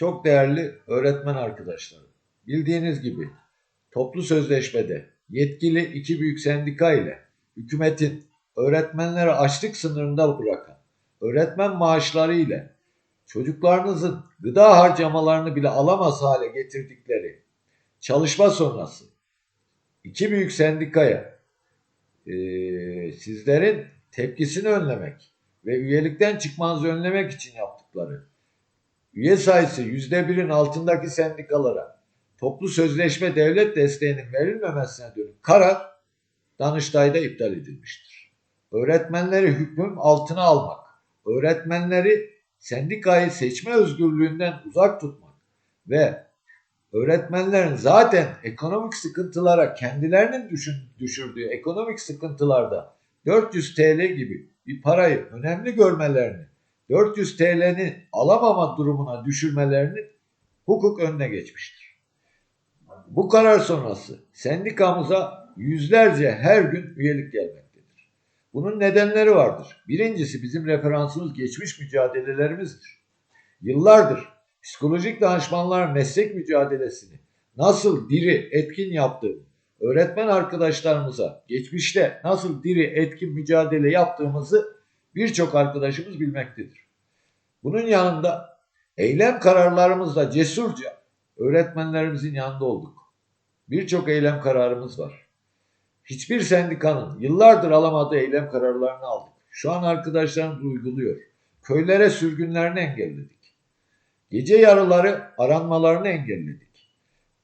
Çok değerli öğretmen arkadaşlarım. Bildiğiniz gibi toplu sözleşmede yetkili iki büyük sendika ile hükümetin öğretmenleri açlık sınırında bırakan öğretmen maaşları ile çocuklarınızın gıda harcamalarını bile alamaz hale getirdikleri çalışma sonrası iki büyük sendikaya eee, sizlerin tepkisini önlemek ve üyelikten çıkmanızı önlemek için yaptıkları üye sayısı yüzde birin altındaki sendikalara toplu sözleşme devlet desteğinin verilmemesine dönük karar Danıştay'da iptal edilmiştir. Öğretmenleri hükmün altına almak, öğretmenleri sendikayı seçme özgürlüğünden uzak tutmak ve öğretmenlerin zaten ekonomik sıkıntılara kendilerinin düşün, düşürdüğü ekonomik sıkıntılarda 400 TL gibi bir parayı önemli görmelerini 400 TL'ni alamama durumuna düşürmelerini hukuk önüne geçmiştir. Bu karar sonrası sendikamıza yüzlerce her gün üyelik gelmektedir. Bunun nedenleri vardır. Birincisi bizim referansımız geçmiş mücadelelerimizdir. Yıllardır psikolojik danışmanlar meslek mücadelesini nasıl diri, etkin yaptığını, öğretmen arkadaşlarımıza geçmişte nasıl diri, etkin mücadele yaptığımızı birçok arkadaşımız bilmektedir. Bunun yanında eylem kararlarımızla cesurca öğretmenlerimizin yanında olduk. Birçok eylem kararımız var. Hiçbir sendikanın yıllardır alamadığı eylem kararlarını aldık. Şu an arkadaşlarımız uyguluyor. Köylere sürgünlerini engelledik. Gece yarıları aranmalarını engelledik.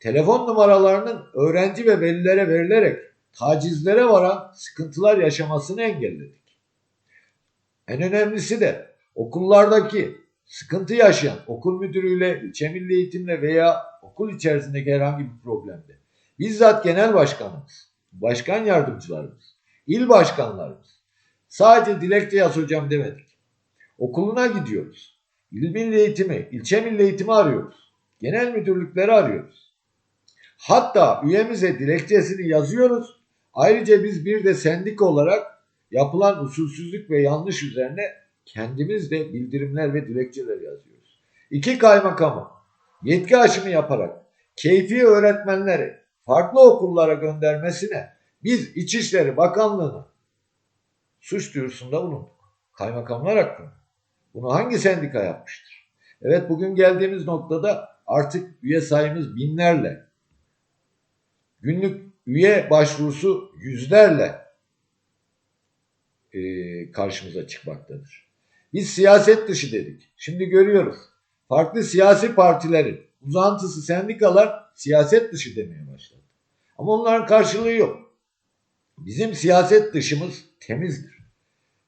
Telefon numaralarının öğrenci ve velilere verilerek tacizlere varan sıkıntılar yaşamasını engelledik. En önemlisi de okullardaki sıkıntı yaşayan okul müdürüyle, ilçe milli eğitimle veya okul içerisindeki herhangi bir problemde bizzat genel başkanımız, başkan yardımcılarımız, il başkanlarımız sadece dilekçe yaz hocam demedik. Okuluna gidiyoruz. İl milli eğitimi, ilçe milli eğitimi arıyoruz. Genel müdürlükleri arıyoruz. Hatta üyemize dilekçesini yazıyoruz. Ayrıca biz bir de sendik olarak yapılan usulsüzlük ve yanlış üzerine kendimiz de bildirimler ve dilekçeler yazıyoruz. İki kaymakamı yetki aşımı yaparak keyfi öğretmenleri farklı okullara göndermesine biz İçişleri Bakanlığı'na suç duyurusunda bulunduk. Kaymakamlar hakkında. Bunu hangi sendika yapmıştır? Evet bugün geldiğimiz noktada artık üye sayımız binlerle, günlük üye başvurusu yüzlerle e, karşımıza çıkmaktadır. Biz siyaset dışı dedik. Şimdi görüyoruz. Farklı siyasi partilerin uzantısı sendikalar siyaset dışı demeye başladı. Ama onların karşılığı yok. Bizim siyaset dışımız temizdir.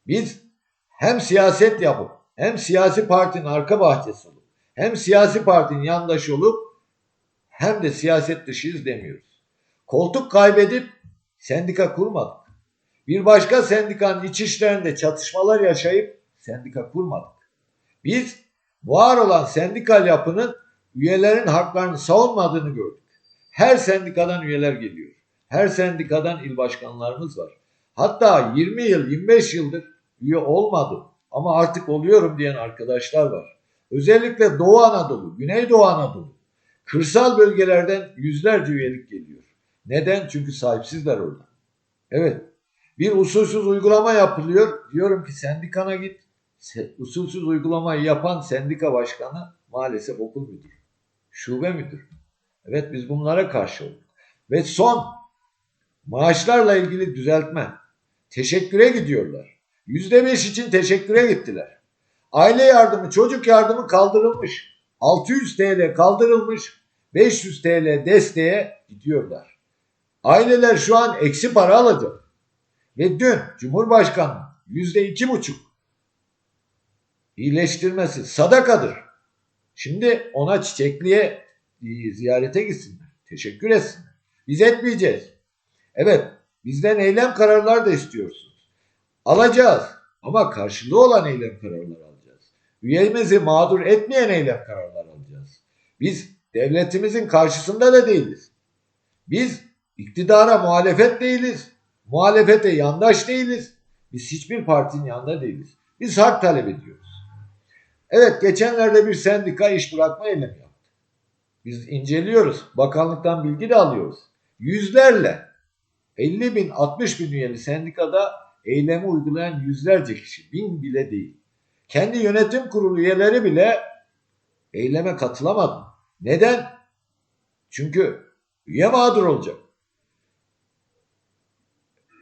Biz hem siyaset yapıp hem siyasi partinin arka bahçesi olup hem siyasi partinin yandaşı olup hem de siyaset dışıyız demiyoruz. Koltuk kaybedip sendika kurmadık. Bir başka sendikanın iç işlerinde çatışmalar yaşayıp sendika kurmadık. Biz var olan sendikal yapının üyelerin haklarını savunmadığını gördük. Her sendikadan üyeler geliyor. Her sendikadan il başkanlarımız var. Hatta 20 yıl, 25 yıldır üye olmadım ama artık oluyorum diyen arkadaşlar var. Özellikle Doğu Anadolu, Güneydoğu Anadolu, kırsal bölgelerden yüzlerce üyelik geliyor. Neden? Çünkü sahipsizler orada. Evet, bir usulsüz uygulama yapılıyor. Diyorum ki sendikana git. Usulsüz uygulamayı yapan sendika başkanı maalesef okul müdürü, şube müdürü. Evet biz bunlara karşı olduk. Ve son maaşlarla ilgili düzeltme. Teşekküre gidiyorlar. Yüzde beş için teşekküre gittiler. Aile yardımı, çocuk yardımı kaldırılmış. 600 TL kaldırılmış. 500 TL desteğe gidiyorlar. Aileler şu an eksi para alacak. Ve dün Cumhurbaşkanı yüzde iki buçuk iyileştirmesi sadakadır. Şimdi ona çiçekliğe e, ziyarete gitsinler. Teşekkür etsinler. Biz etmeyeceğiz. Evet bizden eylem kararları da istiyorsunuz. Alacağız ama karşılığı olan eylem kararları alacağız. Üyemizi mağdur etmeyen eylem kararları alacağız. Biz devletimizin karşısında da değiliz. Biz iktidara muhalefet değiliz. Muhalefete yandaş değiliz. Biz hiçbir partinin yanında değiliz. Biz hak talep ediyoruz. Evet geçenlerde bir sendika iş bırakma eylemi yaptı. Biz inceliyoruz. Bakanlıktan bilgi de alıyoruz. Yüzlerle 50 bin 60 bin üyeli sendikada eylemi uygulayan yüzlerce kişi. Bin bile değil. Kendi yönetim kurulu üyeleri bile eyleme katılamadı. Neden? Çünkü üye mağdur olacak.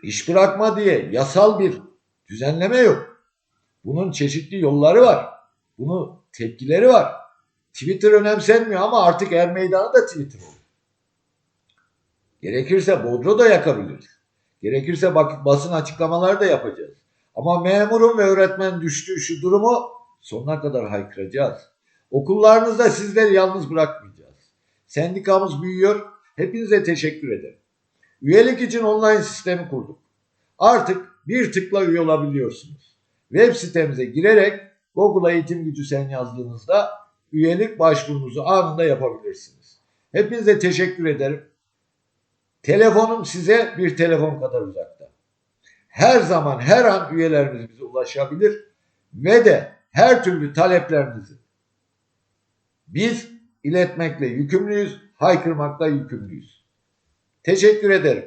İş bırakma diye yasal bir düzenleme yok. Bunun çeşitli yolları var. Bunun tepkileri var. Twitter önemsenmiyor ama artık er meydanı da Twitter olur. Gerekirse Bodro da yakabiliriz. Gerekirse bak, basın açıklamaları da yapacağız. Ama memurun ve öğretmen düştüğü şu durumu sonuna kadar haykıracağız. Okullarınızda sizleri yalnız bırakmayacağız. Sendikamız büyüyor. Hepinize teşekkür ederim. Üyelik için online sistemi kurduk. Artık bir tıkla üye olabiliyorsunuz. Web sitemize girerek Google Eğitim Gücü Sen yazdığınızda üyelik başvurunuzu anında yapabilirsiniz. Hepinize teşekkür ederim. Telefonum size bir telefon kadar uzakta. Her zaman her an üyelerimiz bize ulaşabilir ve de her türlü taleplerinizi biz iletmekle yükümlüyüz, haykırmakla yükümlüyüz. Teşekkür ederim.